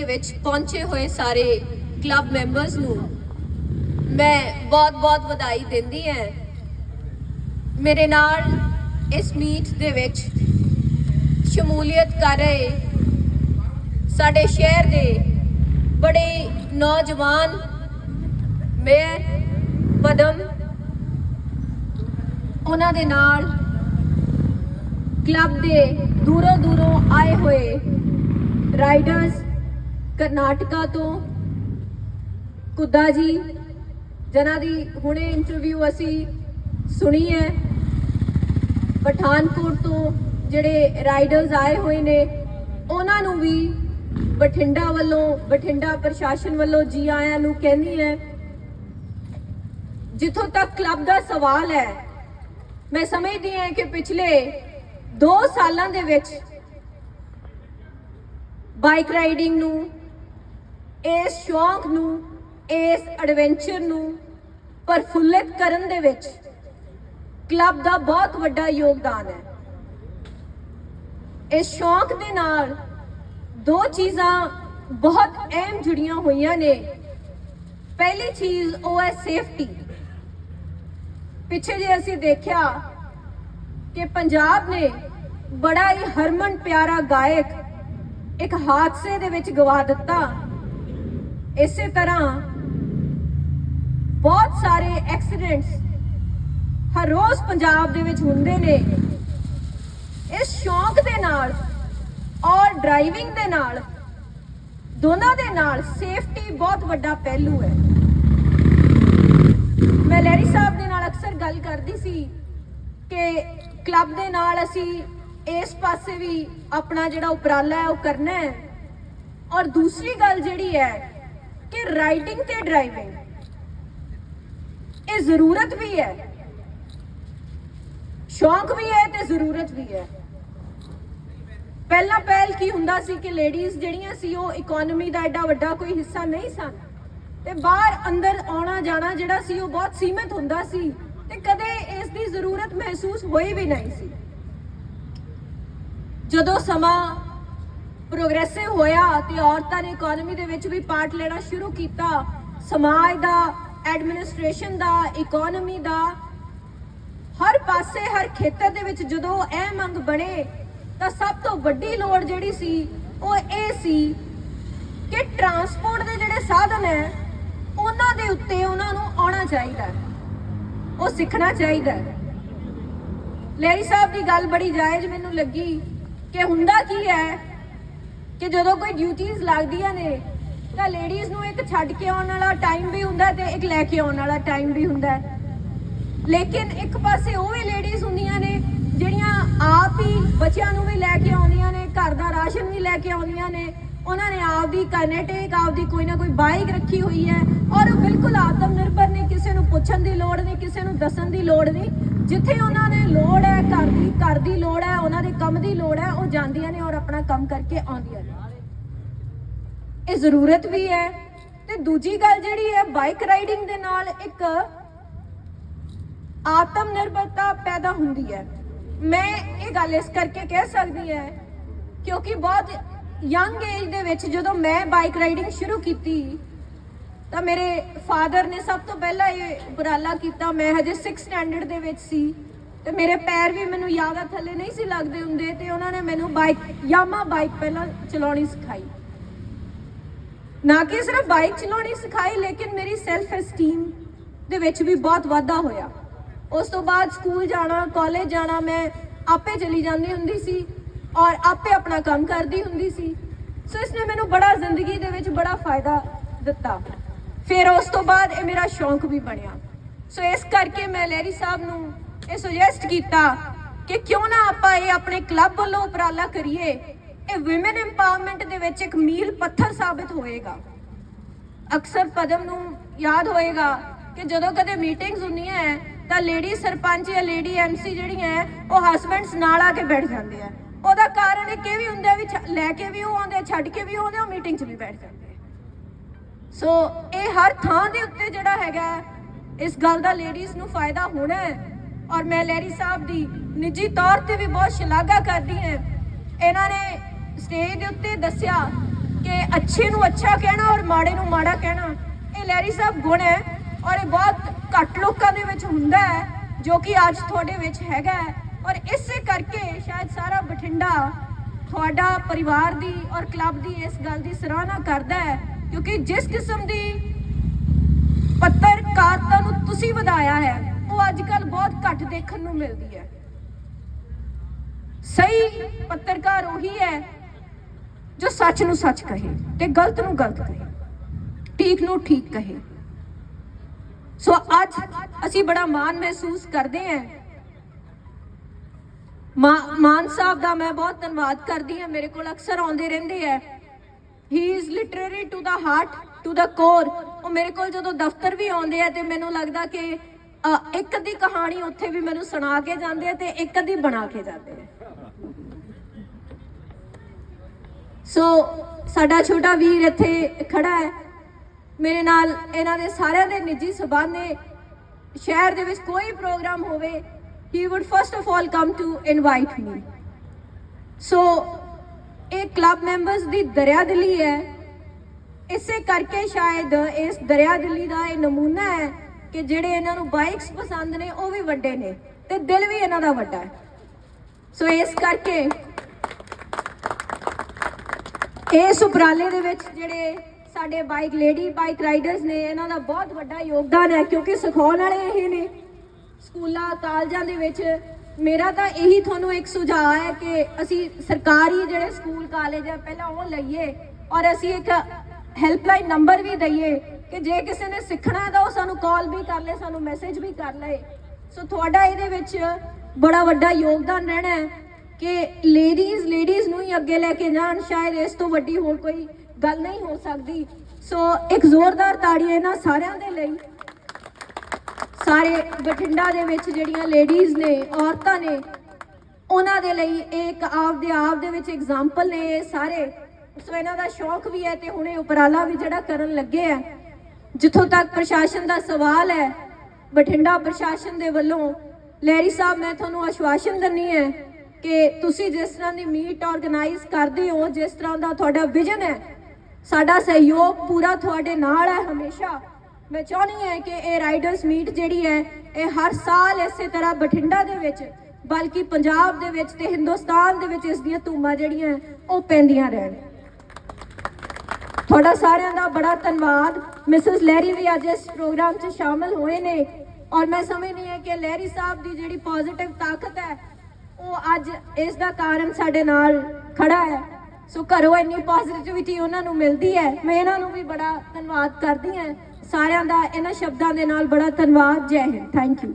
ਦੇ ਵਿੱਚ ਪਹੁੰਚੇ ਹੋਏ ਸਾਰੇ ਕਲੱਬ ਮੈਂਬਰਸ ਨੂੰ ਮੈਂ ਬਹੁਤ-ਬਹੁਤ ਵਧਾਈ ਦਿੰਦੀ ਹਾਂ। ਮੇਰੇ ਨਾਲ ਇਸ ਮੀਟ ਦੇ ਵਿੱਚ ਸ਼ਮੂਲੀਅਤ ਕਰ ਰਹੇ ਸਾਡੇ ਸ਼ਹਿਰ ਦੇ ਬੜੇ ਨੌਜਵਾਨ ਮੇਅਰ ਪਦਮ, ਉਹਨਾਂ ਦੇ ਨਾਲ ਕਲੱਬ ਦੇ ਦੂਰੋਂ ਦੂਰੋਂ ਆਏ ਹੋਏ ਰਾਈਡਰਸ ਕਰਨਾਟਕਾ ਤੋਂ ਕੁੱਦਾ ਜੀ, ਜਿਨ੍ਹਾਂ ਦੀ ਹੁਣੇ ਇੰਟਰਵਿਊ ਅਸੀਂ ਸੁਣੀ ਹੈ। ਪਠਾਨਕੋਟ ਤੋਂ ਜਿਹੜੇ ਰਾਈਡਰਸ ਆਏ ਹੋਏ ਨੇ, ਉਹਨਾਂ ਨੂੰ ਵੀ ਬਠਿੰਡਾ ਵੱਲੋਂ, ਬਠਿੰਡਾ ਪ੍ਰਸ਼ਾਸਨ ਵੱਲੋਂ ਜੀ ਆਇਆਂ ਨੂੰ ਕਹਿੰਦੀ ਹੈ, ਜਿੱਥੋਂ ਤੱਕ ਕਲੱਬ ਦਾ ਸਵਾਲ ਹੈ, ਮੈਂ ਸਮਝਦੀ ਹਾਂ ਕਿ ਪਿਛਲੇ 2 ਸਾਲਾਂ ਦੇ ਵਿੱਚ ਬਾਈਕ ਰਾਈਡਿੰਗ ਨੂੰ ਇਸ ਸ਼ੌਂਕ ਨੂੰ, ਇਸ ਐਡਵੈਂਚਰ ਨੂੰ ਪਰਫੁੱਲਿਤ ਕਰਨ ਦੇ ਵਿੱਚ ਕਲੱਬ ਦਾ ਬਹੁਤ ਵੱਡਾ ਯੋਗਦਾਨ ਹੈ। ਇਸ ਸ਼ੌਂਕ ਦੇ ਨਾਲ ਦੋ ਚੀਜ਼ਾਂ ਬਹੁਤ ਅਹਿਮ ਜੁੜੀਆਂ ਹੋਈਆਂ ਨੇ। ਪਹਿਲੀ ਚੀਜ਼ ਉਹ ਹੈ ਸੇਫਟੀ ਪਿੱਛੇ ਜੇ ਅਸੀਂ ਦੇਖਿਆ ਕਿ ਪੰਜਾਬ ਨੇ ਬੜਾ ਹੀ ਹਰਮਨ ਪਿਆਰਾ ਗਾਇਕ ਇੱਕ ਹਾਦਸੇ ਦੇ ਵਿੱਚ ਗਵਾ ਦਿੱਤਾ। ਇਸੇ ਤਰ੍ਹਾਂ ਬਹੁਤ ਸਾਰੇ ਐਕਸੀਡੈਂਟਸ ਹਰ ਰੋਜ਼ ਪੰਜਾਬ ਦੇ ਵਿੱਚ ਹੁੰਦੇ ਨੇ। ਇਸ ਸ਼ੌਂਕ ਦੇ ਨਾਲ ਔਰ ਡਰਾਈਵਿੰਗ ਦੇ ਨਾਲ ਦੋਨਾਂ ਦੇ ਨਾਲ ਸੇਫਟੀ ਬਹੁਤ ਵੱਡਾ ਪਹਿਲੂ ਹੈ। ਮੈਂ ਲੈਰੀ ਸਾਹਿਬ ਦੇ ਨਾਲ ਅਕਸਰ ਗੱਲ ਕਰਦੀ ਸੀ ਕਿ ਕਲੱਬ ਦੇ ਨਾਲ ਅਸੀਂ ਇਸ ਪਾਸੇ ਵੀ ਆਪਣਾ ਜਿਹੜਾ ਉਪਰਾਲਾ ਹੈ ਉਹ ਕਰਨਾ ਹੈ। ਔਰ ਦੂਸਰੀ ਗੱਲ ਜਿਹੜੀ ਹੈ ਕਿ ਰਾਈਡਿੰਗ ਤੇ ਡਰਾਈਵਿੰਗ ਇਹ ਜ਼ਰੂਰਤ ਵੀ ਹੈ। ਸ਼ੌਂਕ ਵੀ ਹੈ ਤੇ ਜ਼ਰੂਰਤ ਵੀ ਹੈ। ਪਹਿਲਾਂ ਪਹਿਲ ਕੀ ਹੁੰਦਾ ਸੀ ਕਿ ਲੇਡੀਜ਼ ਜਿਹੜੀਆਂ ਸੀ ਉਹ ਇਕਨੋਮੀ ਦਾ ਐਡਾ ਵੱਡਾ ਕੋਈ ਹਿੱਸਾ ਨਹੀਂ ਸਨ। ਤੇ ਬਾਹਰ ਅੰਦਰ ਆਉਣਾ ਜਾਣਾ ਜਿਹੜਾ ਸੀ ਉਹ ਬਹੁਤ ਸੀਮਿਤ ਹੁੰਦਾ ਸੀ ਤੇ ਕਦੇ ਇਸ ਦੀ ਜ਼ਰੂਰਤ ਮਹਿਸੂਸ ਹੋਈ ਵੀ ਨਹੀਂ ਸੀ। ਜਦੋਂ ਸਮਾਂ ਪ੍ਰੋਗਰੈਸਿਵ ਹੋਇਆ ਤੇ ਔਰਤਾਂ ਨੇ ਇਕਨੋਮੀ ਦੇ ਵਿੱਚ ਵੀ ਪਾਰਟ ਲੈਣਾ ਸ਼ੁਰੂ ਕੀਤਾ। ਸਮਾਜ ਦਾ ਐਡਮਿਨਿਸਟ੍ਰੇਸ਼ਨ ਦਾ ਇਕਨੋਮੀ ਦਾ, ਹਰ ਪਾਸੇ, ਹਰ ਖੇਤਰ ਦੇ ਵਿੱਚ ਜਦੋਂ ਇਹ ਮੰਗ ਬਣੇ, ਤਾਂ ਸਭ ਤੋਂ ਵੱਡੀ ਲੋੜ ਜਿਹੜੀ ਸੀ, ਉਹ ਇਹ ਸੀ ਕਿ ਟਰਾਂਸਪੋਰਟ ਦੇ ਜਿਹੜੇ ਸਾਧਨ ਹੈ, ਉਹਨਾਂ ਦੇ ਉੱਤੇ ਉਹਨਾਂ ਨੂੰ ਆਉਣਾ ਚਾਹੀਦਾ ਉਹ ਸਿੱਖਣਾ ਚਾਹੀਦਾ ਹੈ। ਲੈਰੀ ਸਾਹਿਬ ਦੀ ਗੱਲ ਬੜੀ ਜਾਇਜ਼ ਮੈਨੂੰ ਲੱਗੀ ਕਿ ਹੁੰਦਾ ਕੀ ਹੈ ਕਿ ਜਦੋਂ ਕੋਈ ਡਿਊਟੀਆਂ ਲੱਗਦੀਆਂ ਨੇ, ਤਾਂ ਲੇਡੀਜ਼ ਨੂੰ ਇੱਕ ਛੱਡ ਕੇ ਆਉਣ ਵਾਲਾ ਟਾਈਮ ਵੀ ਹੁੰਦਾ ਤੇ ਇੱਕ ਲੈ ਕੇ ਆਉਣ ਵਾਲਾ ਟਾਈਮ ਵੀ ਹੁੰਦਾ। ਲੇਕਿਨ ਇੱਕ ਪਾਸੇ ਉਹ ਵੀ ਲੇਡੀਜ਼ ਹੁੰਦੀਆਂ ਨੇ, ਜਿਹੜੀਆਂ ਆਪ ਹੀ ਬੱਚਿਆਂ ਨੂੰ ਵੀ ਲੈ ਕੇ ਆਉਂਦੀਆਂ ਨੇ, ਘਰ ਦਾ ਰਾਸ਼ਨ ਵੀ ਲੈ ਕੇ ਆਉਂਦੀਆਂ ਨੇ, ਉਹਨਾਂ ਨੇ ਆਪ ਦੀ ਕਨੈਟਿਕ ਆਪ ਦੀ ਕੋਈ ਨਾ ਕੋਈ ਬਾਈਕ ਰੱਖੀ ਹੋਈ ਹੈ, ਔਰ ਉਹ ਬਿਲਕੁਲ ਆਤਮ ਨਿਰਭਰ ਨੇ, ਕਿਸੇ ਨੂੰ ਪੁੱਛਣ ਦੀ ਲੋੜ ਨਹੀਂ, ਕਿਸੇ ਨੂੰ ਦੱਸਣ ਦੀ ਲੋੜ ਨਹੀਂ। ਜਿੱਥੇ ਉਹਨਾਂ ਨੇ ਲੋੜ ਹੈ, ਘਰ ਦੀ ਘਰ ਦੀ ਲੋੜ ਹੈ, ਉਹਨਾਂ ਦੇ ਕੰਮ ਦੀ ਲੋੜ ਹੈ, ਉਹ ਜਾਂਦੀਆਂ ਨੇ ਔਰ ਆਪਣਾ ਕੰਮ ਕਰਕੇ ਆਉਂਦੀਆਂ ਨੇ। ਇਹ ਜ਼ਰੂਰਤ ਵੀ ਹੈ। ਤੇ ਦੂਜੀ ਗੱਲ ਜਿਹੜੀ ਹੈ ਬਾਈਕ ਰਾਈਡਿੰਗ ਦੇ ਨਾਲ ਇੱਕ ਆਤਮ ਨਿਰਭਰਤਾ ਪੈਦਾ ਹੁੰਦੀ ਹੈ। ਮੈਂ ਇਹ ਗੱਲ ਇਸ ਕਰਕੇ ਕਹਿ ਸਕਦੀ ਹੈ ਕਿਉਂਕਿ ਬਹੁਤ ਯੰਗ ਏਜ ਦੇ ਵਿੱਚ ਜਦੋਂ ਮੈਂ ਬਾਈਕ ਰਾਈਡਿੰਗ ਸ਼ੁਰੂ ਕੀਤੀ ਤਾਂ ਮੇਰੇ ਫਾਦਰ ਨੇ ਸਭ ਤੋਂ ਪਹਿਲਾਂ ਇਹ ਉਪਰਾਲਾ ਕੀਤਾ। ਮੈਂ ਹਜੇ 6 ਸਟੈਂਡਰਡ ਦੇ ਵਿੱਚ ਸੀ। ਤੇ ਮੇਰੇ ਪੈਰ ਵੀ ਮੈਨੂੰ ਯਾਦ ਥੱਲੇ ਨਹੀਂ ਸੀ ਲੱਗਦੇ ਹੁੰਦੇ। ਤੇ ਉਹਨਾਂ ਨੇ ਮੈਨੂੰ ਬਾਈਕ ਯਾਮਾ ਬਾਈਕ ਪਹਿਲਾਂ ਚਲਾਉਣੀ ਸਿਖਾਈ। ਨਾ ਕਿ ਸਿਰਫ ਬਾਈਕ ਚਲਾਉਣੀ ਸਿਖਾਈ, ਲੇਕਿਨ ਮੇਰੀ ਸੈਲਫ ਐਸਟੀਮ ਦੇ ਵਿੱਚ ਵੀ ਬਹੁਤ ਵਾਧਾ ਹੋਇਆ। ਉਸ ਤੋਂ ਬਾਅਦ ਸਕੂਲ ਜਾਣਾ ਕਾਲਜ ਜਾਣਾ, ਮੈਂ ਆਪੇ ਚਲੀ ਜਾਂਦੀ ਹੁੰਦੀ ਸੀ ਔਰ ਆਪੇ ਆਪਣਾ ਕੰਮ ਕਰਦੀ ਹੁੰਦੀ ਸੀ। ਸੋ ਇਸ ਨੇ ਮੈਨੂੰ ਬੜਾ ਜ਼ਿੰਦਗੀ ਦੇ ਵਿੱਚ ਬੜਾ ਫਾਇਦਾ ਦਿੱਤਾ। ਫਿਰ ਉਸ ਤੋਂ ਬਾਅਦ ਇਹ ਮੇਰਾ ਸ਼ੌਂਕ ਵੀ ਬਣਿਆ। ਸੋ ਇਸ ਕਰਕੇ ਮੈਂ ਲੈਰੀ ਸਾਹਿਬ ਨੂੰ ਇਹ ਸੁਜੈਸਟ ਕੀਤਾ ਕਿ ਕਿਉਂ ਨਾ ਆਪਾਂ ਇਹ ਆਪਣੇ ਕਲੱਬ ਵੱਲੋਂ ਉਪਰਾਲਾ ਕਰੀਏ। ਇਹ ਔਮਨ ਐਮਪਾਵਰਮੈਂਟ ਦੇ ਵਿੱਚ ਇੱਕ ਮੀਲ ਪੱਥਰ ਸਾਬਿਤ ਹੋਏਗਾ। ਅਕਸਰ ਪਦਮ ਨੂੰ ਯਾਦ ਹੋਏਗਾ ਕਿ ਜਦੋਂ ਕਦੇ ਮੀਟਿੰਗਸ ਹੁੰਦੀਆਂ ਹੈ ਤਾਂ ਲੇਡੀ ਸਰਪੰਚ ਜਾਂ ਲੇਡੀ ਐਮਸੀ ਜਿਹੜੀਆਂ ਹੈ ਉਹ ਹਸਬੈਂਡਸ ਨਾਲ ਆ ਕੇ ਬੈਠ ਜਾਂਦੇ ਆ ਉਹਦਾ ਕਾਰਨ ਇਹ ਕਿ ਵੀ ਹੁੰਦਾ ਵੀ ਲੈ ਕੇ ਵੀ ਉਹ ਆਉਂਦੇ ਆ, ਛੱਡ ਕੇ ਵੀ ਉਹ ਆਉਂਦੇ ਆ, ਉਹ ਮੀਟਿੰਗ 'ਚ ਵੀ ਬੈਠ ਜਾਂਦੇ ਸੋ ਇਹ ਹਰ ਥਾਂ ਦੇ ਉੱਤੇ ਜਿਹੜਾ ਹੈਗਾ, ਇਸ ਗੱਲ ਦਾ ਲੇਡੀਜ਼ ਨੂੰ ਫਾਇਦਾ ਹੋਣਾ ਹੈ। ਔਰ ਮੈਂ ਲਹਿਰੀ ਸਾਹਿਬ ਦੀ ਨਿੱਜੀ ਤੌਰ ਤੇ ਵੀ ਬਹੁਤ ਸ਼ਲਾਘਾ ਕਰਦੀ ਹਾਂ। ਇਹਨਾਂ ਨੇ ਸਟੇਜ ਦੇ ਉੱਤੇ ਦੱਸਿਆ ਕਿ ਅੱਛੇ ਨੂੰ ਅੱਛਾ ਕਹਿਣਾ ਔਰ ਮਾੜੇ ਨੂੰ ਮਾੜਾ ਕਹਿਣਾ, ਇਹ ਲਹਿਰੀ ਸਾਹਿਬ ਗੁਣ ਹੈ। ਔਰ ਇਹ ਬਹੁਤ ਘੱਟ ਲੋਕਾਂ ਦੇ ਵਿੱਚ ਹੁੰਦਾ ਹੈ, ਜੋ ਕਿ ਅੱਜ ਤੁਹਾਡੇ ਵਿੱਚ ਹੈਗਾ ਹੈ। ਔਰ ਇਸੇ ਕਰਕੇ ਸ਼ਾਇਦ ਸਾਰਾ ਬਠਿੰਡਾ ਤੁਹਾਡਾ ਪਰਿਵਾਰ ਦੀ ਔਰ ਕਲੱਬ ਦੀ ਇਸ ਗੱਲ ਦੀ ਸਰਾਹਨਾ ਕਰਦਾ ਹੈ ਕਿਉਂਕਿ ਜਿਸ ਕਿਸਮ ਦੀ ਪੱਤਰਕਾਰਤਾ ਨੂੰ ਤੁਸੀਂ ਵਧਾਇਆ ਹੈ, ਉਹ ਅੱਜ ਕੱਲ ਬਹੁਤ ਘੱਟ ਦੇਖਣ ਨੂੰ ਮਿਲਦੀ ਹੈ। ਸਹੀ ਪੱਤਰਕਾਰ ਉਹੀ ਹੈ ਜੋ ਸੱਚ ਨੂੰ ਸੱਚ ਕਹੇ ਤੇ ਗਲਤ ਨੂੰ ਗਲਤ ਕਹੇ, ਠੀਕ ਨੂੰ ਠੀਕ ਕਹੇ। ਸੋ ਅੱਜ ਅਸੀਂ ਬੜਾ ਮਾਣ ਮਹਿਸੂਸ ਕਰਦੇ ਹਾਂ। ਮਾ- ਮਾਨ ਸਾਹਿਬ ਦਾ ਮੈਂ ਬਹੁਤ ਧੰਨਵਾਦ ਕਰਦੀ ਹਾਂ, ਮੇਰੇ ਕੋਲ ਅਕਸਰ ਆਉਂਦੇ ਰਹਿੰਦੇ ਆ he is literary to the heart to the core ਉਹ ਮੇਰੇ ਕੋਲ ਜਦੋਂ ਦਫ਼ਤਰ ਵੀ ਆਉਂਦੇ ਆ ਤੇ ਮੈਨੂੰ ਲੱਗਦਾ ਕਿ ਇੱਕ ਅੱਧੀ ਕਹਾਣੀ ਉੱਥੇ ਵੀ ਮੈਨੂੰ ਸੁਣਾ ਕੇ ਜਾਂਦੇ ਆ ਤੇ ਇੱਕ ਅੱਧੀ ਬਣਾ ਕੇ ਜਾਂਦੇ ਆ। ਸੋ ਸਾਡਾ ਛੋਟਾ ਵੀਰ ਇੱਥੇ ਖੜਾ ਹੈ। ਮੇਰੇ ਨਾਲ ਇਹਨਾਂ ਦੇ ਸਾਰਿਆਂ ਦੇ ਨਿੱਜੀ ਸਬੰਧ ਨੇ। ਸ਼ਹਿਰ ਦੇ ਵਿੱਚ ਕੋਈ ਪ੍ਰੋਗਰਾਮ ਹੋਵੇ he would first of all come to invite me so ਇਹ ਕਲੱਬ ਮੈਂਬਰਸ ਦੀ ਦਰਿਆਦਿਲੀ ਹੈ। ਇਸੇ ਕਰਕੇ ਸ਼ਾਇਦ ਇਸ ਦਰਿਆਦਿਲੀ ਦਾ ਇਹ ਨਮੂਨਾ ਹੈ ਕਿ ਜਿਹੜੇ ਇਹਨਾਂ ਨੂੰ ਬਾਈਕਸ ਪਸੰਦ ਨੇ, ਉਹ ਵੀ ਵੱਡੇ ਨੇ ਤੇ ਦਿਲ ਵੀ ਇਹਨਾਂ ਦਾ ਵੱਡਾ ਹੈ। ਸੋ ਇਸ ਕਰਕੇ ਇਸ ਉਪਰਾਲੇ ਦੇ ਵਿੱਚ ਜਿਹੜੇ ਸਾਡੇ ਬਾਈਕ ਲੇਡੀ ਬਾਈਕ ਰਾਈਡਰਸ ਨੇ, ਇਹਨਾਂ ਦਾ ਬਹੁਤ ਵੱਡਾ ਯੋਗਦਾਨ ਹੈ ਕਿਉਂਕਿ ਸਿਖਾਉਣ ਵਾਲੇ ਇਹ ਨੇ। ਸਕੂਲਾਂ, ਕਾਲਜਾਂ ਦੇ ਵਿੱਚ ਮੇਰਾ ਤਾਂ ਇਹੀ ਤੁਹਾਨੂੰ ਇੱਕ ਸੁਝਾਅ ਹੈ ਕਿ ਅਸੀਂ ਸਰਕਾਰੀ ਜਿਹੜੇ ਸਕੂਲ, ਕਾਲਜ ਹੈ ਪਹਿਲਾਂ ਉਹ ਲਈਏ ਔਰ ਅਸੀਂ ਇੱਕ ਹੈਲਪਲਾਈਨ ਨੰਬਰ ਵੀ ਦਈਏ ਕਿ ਜੇ ਕਿਸੇ ਨੇ ਸਿੱਖਣਾ ਤਾਂ ਉਹ ਸਾਨੂੰ ਕਾਲ ਵੀ ਕਰ ਲੇ, ਸਾਨੂੰ ਮੈਸੇਜ ਵੀ ਕਰ ਲਏ ਸੋ ਤੁਹਾਡਾ ਇਹਦੇ ਵਿੱਚ ਬੜਾ ਵੱਡਾ ਯੋਗਦਾਨ ਰਹਿਣਾ ਹੈ ਕਿ ਲੇਡੀਜ਼ ਲੇਡੀਜ਼ ਨੂੰ ਹੀ ਅੱਗੇ ਲੈ ਕੇ ਜਾਣ, ਸ਼ਾਇਦ ਇਸ ਤੋਂ ਵੱਡੀ ਹੋਰ ਕੋਈ ਗੱਲ ਨਹੀਂ ਹੋ ਸਕਦੀ। ਸੋ ਇੱਕ ਜ਼ੋਰਦਾਰ ਤਾੜੀ ਇਹਨਾਂ ਸਾਰਿਆਂ ਦੇ ਲਈ। ਸਾਰੇ ਬਠਿੰਡਾ ਦੇ ਵਿੱਚ ਜਿਹੜੀਆਂ ਲੇਡੀਜ਼ ਨੇ, ਔਰਤਾਂ ਨੇ, ਉਹਨਾਂ ਦੇ ਲਈ ਇਹ ਇੱਕ ਆਪ ਦੇ ਆਪ ਦੇ ਵਿੱਚ ਐਗਜ਼ਾਮਪਲ ਨੇ ਇਹ ਸਾਰੇ। ਸੋ ਇਹਨਾਂ ਦਾ ਸ਼ੌਕ ਵੀ ਹੈ ਤੇ ਹੁਣੇ ਉਪਰਾਲਾ ਵੀ ਜਿਹੜਾ ਕਰਨ ਲੱਗੇ ਆ। ਜਿੱਥੋਂ ਤੱਕ ਪ੍ਰਸ਼ਾਸਨ ਦਾ ਸਵਾਲ ਹੈ, ਬਠਿੰਡਾ ਪ੍ਰਸ਼ਾਸਨ ਦੇ ਵੱਲੋਂ ਲੈਰੀ ਸਾਹਿਬ, ਮੈਂ ਤੁਹਾਨੂੰ ਆਸ਼ਵਾਸਨ ਦਿੰਨੀ ਹੈ ਕਿ ਤੁਸੀਂ ਜਿਸ ਤਰ੍ਹਾਂ ਦੀ ਮੀਟ ਆਰਗੇਨਾਈਜ਼ ਕਰਦੇ ਹੋ, ਜਿਸ ਤਰ੍ਹਾਂ ਦਾ ਤੁਹਾਡਾ ਵਿਜ਼ਨ ਹੈ, ਸਾਡਾ ਸਹਿਯੋਗ ਪੂਰਾ ਤੁਹਾਡੇ ਨਾਲ ਹੈ ਹਮੇਸ਼ਾ। ਮੈਂ ਚਾਹੁੰਦੀ ਹਾਂ ਕਿ ਇਹ ਰਾਈਡਰਸ ਮੀਟ ਜਿਹੜੀ ਹੈ, ਇਹ ਹਰ ਸਾਲ ਇਸੇ ਤਰ੍ਹਾਂ ਬਠਿੰਡਾ ਦੇ ਵਿੱਚ, ਬਲਕਿ ਪੰਜਾਬ ਦੇ ਵਿੱਚ ਤੇ ਹਿੰਦੁਸਤਾਨ ਦੇ ਵਿੱਚ ਇਸ ਦੀਆਂ ਧੂਮਾਂ ਜਿਹੜੀਆਂ, ਉਹ ਪੈਂਦੀਆਂ ਰਹਿਣ। ਤੁਹਾਡਾ ਸਾਰਿਆਂ ਦਾ ਬੜਾ ਧੰਨਵਾਦ। ਮਿਸਿਸ ਲਹਿਰੀ ਵੀ ਅੱਜ ਇਸ ਪ੍ਰੋਗਰਾਮ 'ਚ ਸ਼ਾਮਲ ਹੋਏ ਨੇ। ਔਰ ਮੈਂ ਸਮਝਦੀ ਹਾਂ ਕਿ ਲਹਿਰੀ ਸਾਹਿਬ ਦੀ ਜਿਹੜੀ ਪੋਜ਼ਿਟਿਵ ਤਾਕਤ ਹੈ, ਉਹ ਅੱਜ ਇਸ ਦਾ ਕਾਰਨ ਸਾਡੇ ਨਾਲ ਖੜਾ ਹੈ। ਸੋ ਘਰੋਂ ਇੰਨੀ ਪੋਜ਼ਿਟਿਵਿਟੀ ਉਹਨਾਂ ਨੂੰ ਮਿਲਦੀ ਹੈ। ਮੈਂ ਇਹਨਾਂ ਨੂੰ ਵੀ ਬੜਾ ਧੰਨਵਾਦ ਕਰਦੀ ਹਾਂ। ਸਾਰਿਆਂ ਦਾ ਇਹਨਾਂ ਸ਼ਬਦਾਂ ਦੇ ਨਾਲ ਬੜਾ ਧੰਨਵਾਦ। ਜੈ ਹਿੰਦ। Thank you